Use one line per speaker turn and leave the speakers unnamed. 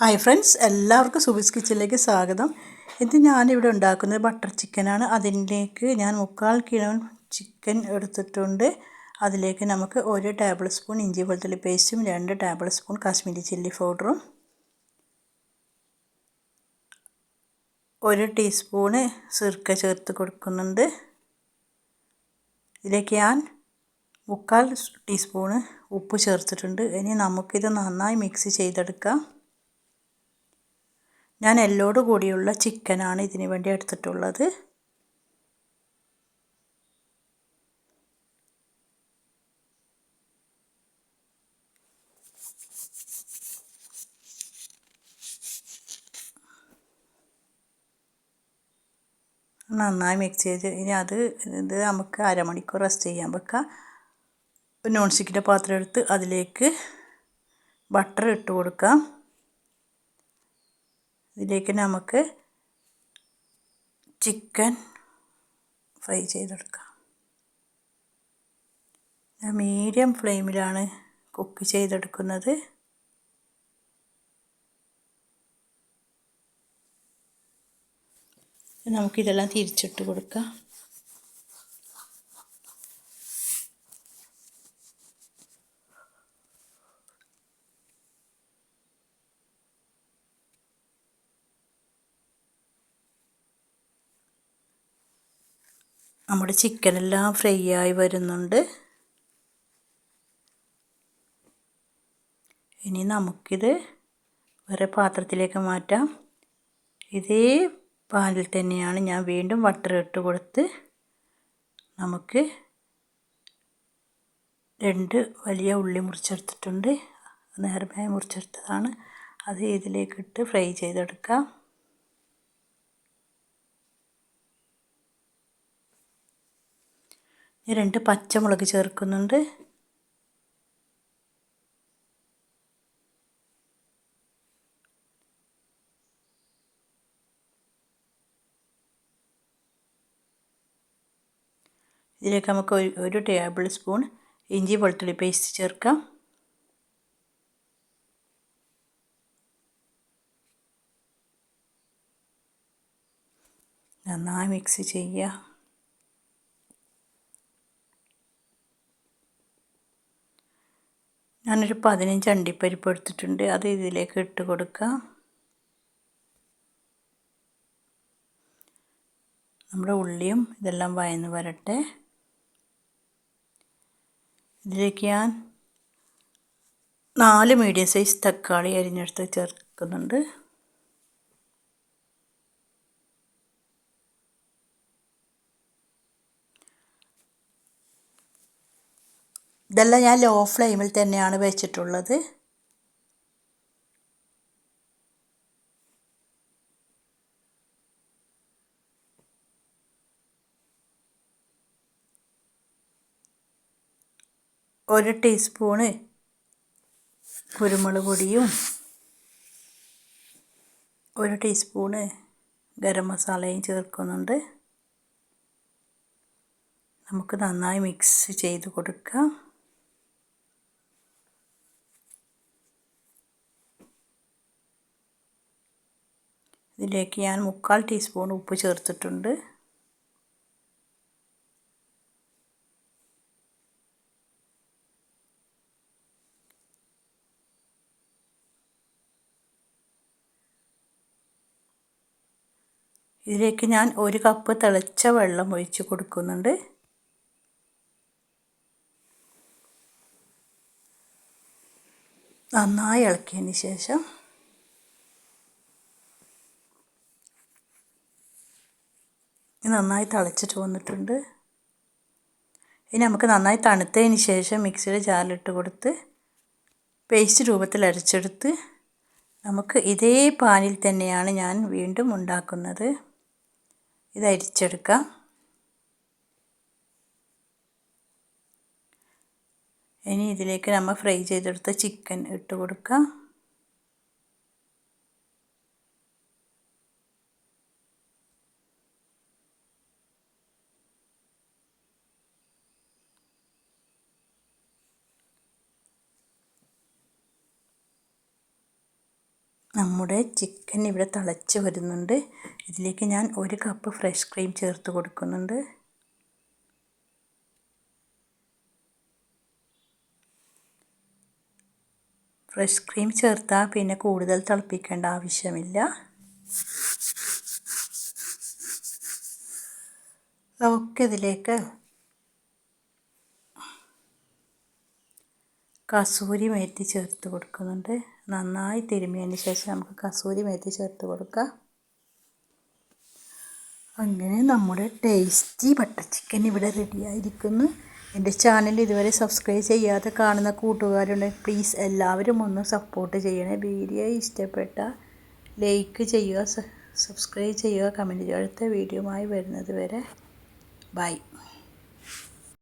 Hi friends എല്ലാവർക്കും സുബിസ് കിച്ചണിലേക്ക് സ്വാഗതം. ഇത് ഞാനിവിടെ ഉണ്ടാക്കുന്നത് ബട്ടർ ചിക്കനാണ്. അതിലേക്ക് ഞാൻ മുക്കാൽ കിലോ ചിക്കൻ എടുത്തിട്ടുണ്ട്. അതിലേക്ക് നമുക്ക് ഒരു ടേബിൾ സ്പൂൺ ഇഞ്ചി വെളുത്തുള്ളി പേസ്റ്റും രണ്ട് ടേബിൾ സ്പൂൺ കാശ്മീരി ചില്ലി പൗഡറും ഒരു ടീസ്പൂണ് സിർക്ക ചേർത്ത് കൊടുക്കുന്നുണ്ട്. ഇതിലേക്ക് ഞാൻ മുക്കാൽ ടീസ്പൂണ് ഉപ്പ് ചേർത്തിട്ടുണ്ട്. ഇനി നമുക്കിത് നന്നായി മിക്സ് ചെയ്തെടുക്കാം. ഞാൻ എല്ലോട് കൂടിയുള്ള ചിക്കനാണ് ഇതിന് വേണ്ടി എടുത്തിട്ടുള്ളത്. നന്നായി മിക്സ് ചെയ്ത് ഇനി അത് ഇത് നമുക്ക് അരമണിക്കൂർ റെസ്റ്റ് ചെയ്യാൻ വെക്കാം. നോൺ സ്റ്റിക്കിന്റെ പാത്രം എടുത്ത് അതിലേക്ക് ബട്ടർ ഇട്ട് കൊടുക്കാം. ഇതിലേക്ക് നമുക്ക് ചിക്കൻ ഫ്രൈ ചെയ്തെടുക്കാം. മീഡിയം ഫ്ലെയിമിലാണ് കുക്ക് ചെയ്തെടുക്കുന്നത്. നമുക്കിതെല്ലാം തിരിച്ചിട്ട് കൊടുക്കാം. നമ്മുടെ ചിക്കനെല്ലാം ഫ്രൈ ആയി വരുന്നുണ്ട്. ഇനി നമുക്കിത് വേറെ പാത്രത്തിലേക്ക് മാറ്റാം. ഇതേ പാനിൽ തന്നെയാണ് ഞാൻ വീണ്ടും വട്ടർ ഇട്ട് കൊടുത്ത് നമുക്ക് രണ്ട് വലിയ ഉള്ളി മുറിച്ചെടുത്തിട്ടുണ്ട്. നേരമായി മുറിച്ചെടുത്തതാണ്. അത് ഇതിലേക്കിട്ട് ഫ്രൈ ചെയ്തെടുക്കാം. രണ്ട് പച്ചമുളക് ചേർക്കുന്നുണ്ട്. ഇതിലേക്ക് നമുക്ക് ഒരു ഒരു ടേബിൾ സ്പൂൺ ഇഞ്ചി വെളുത്തുള്ളി പേസ്റ്റ് ചേർക്കാം. നന്നായി മിക്സ് ചെയ്യുക. ഞാനൊരു പതിനഞ്ച് അണ്ടിപ്പരിപ്പ് എടുത്തിട്ടുണ്ട്. അത് ഇതിലേക്ക് ഇട്ട് കൊടുക്കുക. നമ്മുടെ ഉള്ളിയും ഇതെല്ലാം വയന്ന് വരട്ടെ. ഇതിലേക്ക് ഞാൻ നാല് മീഡിയം സൈസ് തക്കാളി അരിഞ്ഞെടുത്ത് ചേർക്കുന്നുണ്ട്. ഇതെല്ലാം ഞാൻ ലോ ഫ്ലെയിമിൽ തന്നെയാണ് വെച്ചിട്ടുള്ളത്. ഒരു ടീസ്പൂണ് കുരുമുളക് പൊടിയും ഒരു ടീസ്പൂണ് ഗരം മസാലയും ചേർക്കുന്നുണ്ട്. നമുക്ക് നന്നായി മിക്സ് ചെയ്ത് കൊടുക്കാം. ഇതിലേക്ക് ഞാൻ മുക്കാൽ ടീസ്പൂൺ ഉപ്പ് ചേർത്തിട്ടുണ്ട്. ഇതിലേക്ക് ഞാൻ ഒരു കപ്പ് തിളച്ച വെള്ളം ഒഴിച്ച് കൊടുക്കുന്നുണ്ട്. നന്നായി ഇളക്കിയതിന് ശേഷം നന്നായി തിളച്ചിട്ട് വന്നിട്ടുണ്ട്. ഇനി നമുക്ക് നന്നായി തണുത്തതിന് ശേഷം മിക്സിയുടെ ജാറിലിട്ട് കൊടുത്ത് പേസ്റ്റ് രൂപത്തിൽ അരച്ചെടുത്ത് നമുക്ക് ഇതേ പാനിൽ തന്നെയാണ് ഞാൻ വീണ്ടും ഉണ്ടാക്കുന്നത്. ഇത് അരിച്ചെടുക്കാം. ഇനി ഇതിലേക്ക് നമ്മൾ ഫ്രൈ ചെയ്തെടുത്ത ചിക്കൻ ഇട്ട് കൊടുക്കാം. നമ്മുടെ ചിക്കൻ ഇവിടെ തിളച്ച് വരുന്നുണ്ട്. ഇതിലേക്ക് ഞാൻ ഒരു കപ്പ് ഫ്രഷ് ക്രീം ചേർത്ത് കൊടുക്കുന്നുണ്ട്. ഫ്രഷ് ക്രീം ചേർത്താൽ പിന്നെ കൂടുതൽ തിളപ്പിക്കേണ്ട ആവശ്യമില്ല. നമുക്കിതിലേക്ക് കസൂരി മേത്തി ചേർത്ത് കൊടുക്കുന്നുണ്ട്. നന്നായി തിരുമിയതിന് ശേഷം നമുക്ക് കസൂരി മേത്തി ചേർത്ത് കൊടുക്കാം. അങ്ങനെ നമ്മുടെ ടേസ്റ്റി ബട്ടർ ചിക്കൻ ഇവിടെ റെഡിയായിരിക്കുന്നു എന്റെ ചാനൽ ഇതുവരെ സബ്സ്ക്രൈബ് ചെയ്യാതെ കാണുന്ന കൂട്ടുകാരുണ്ടെങ്കിൽ പ്ലീസ് എല്ലാവരും ഒന്ന് സപ്പോർട്ട് ചെയ്യണേ. വീഡിയോ ഇഷ്ടപ്പെട്ട ലൈക്ക് ചെയ്യുക സബ്സ്ക്രൈബ് ചെയ്യുക കമന്റ് അടുത്ത വീഡിയോയുമായി വരുന്നത് വരെ. ബൈ